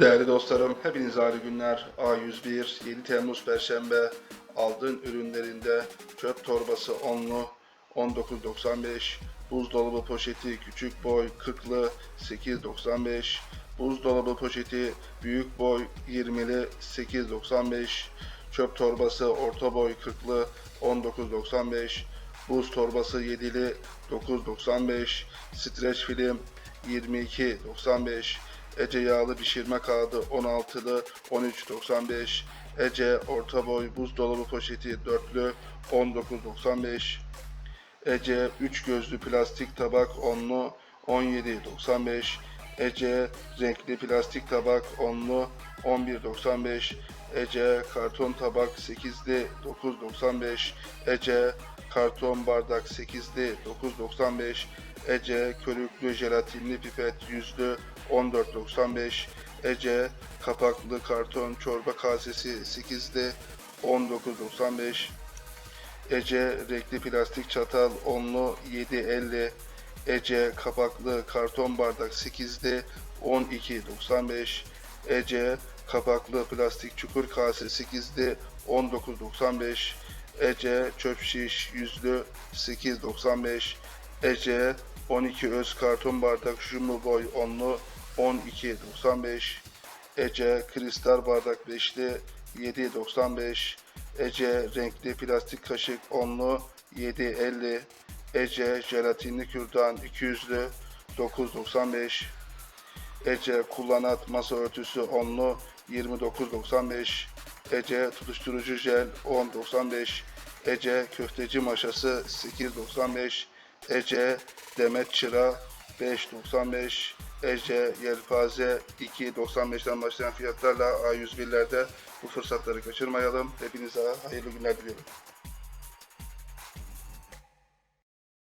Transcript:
Değerli dostlarım, hepinize hayırlı günler. A101 7 Temmuz Perşembe aldığın ürünlerinde çöp torbası 10'lu 19.95, buzdolabı poşeti küçük boy 40'lı 8.95, buzdolabı poşeti büyük boy 20'li 8.95, çöp torbası orta boy 40'lı 19.95, buz torbası 7'li 9.95, streç film 22.95, Ece yağlı pişirme kağıdı 16'lı 13.95, Ece orta boy buzdolabı poşeti 4'lü 19.95, Ece 3 gözlü plastik tabak 10'lu 17.95, Ece renkli plastik tabak 10'lu 11.95, Ece karton tabak 8'li 9.95, Ece karton bardak 8'li 9.95, Ece körüklü jelatinli pipet yüzlü 14.95, Ece kapaklı karton çorba kasesi 8'li 19.95, Ece renkli plastik çatal 10'lu 7.50, Ece kapaklı karton bardak 8'li 12.95, Ece kapaklı plastik çukur kase 8'li 19.95, Ece çöp şiş yüzlü 8.95, Ece 12 öz karton bardak jumbo boy 10'lu 12.95, Ece kristal bardak 5'li 7.95, Ece renkli plastik kaşık 10'lu 7.50, Ece jelatinli kürdan 200'lü 9.95, Ece kullanat masa örtüsü 10'lu 29.95, Ece tutuşturucu jel 10.95, Ece köfteci maşası 8.95, Ece demet çıra 5.95, Ece yelpaze 2.95'ten başlayan fiyatlarla A101'lerde bu fırsatları kaçırmayalım. Hepinize hayırlı günler diliyorum.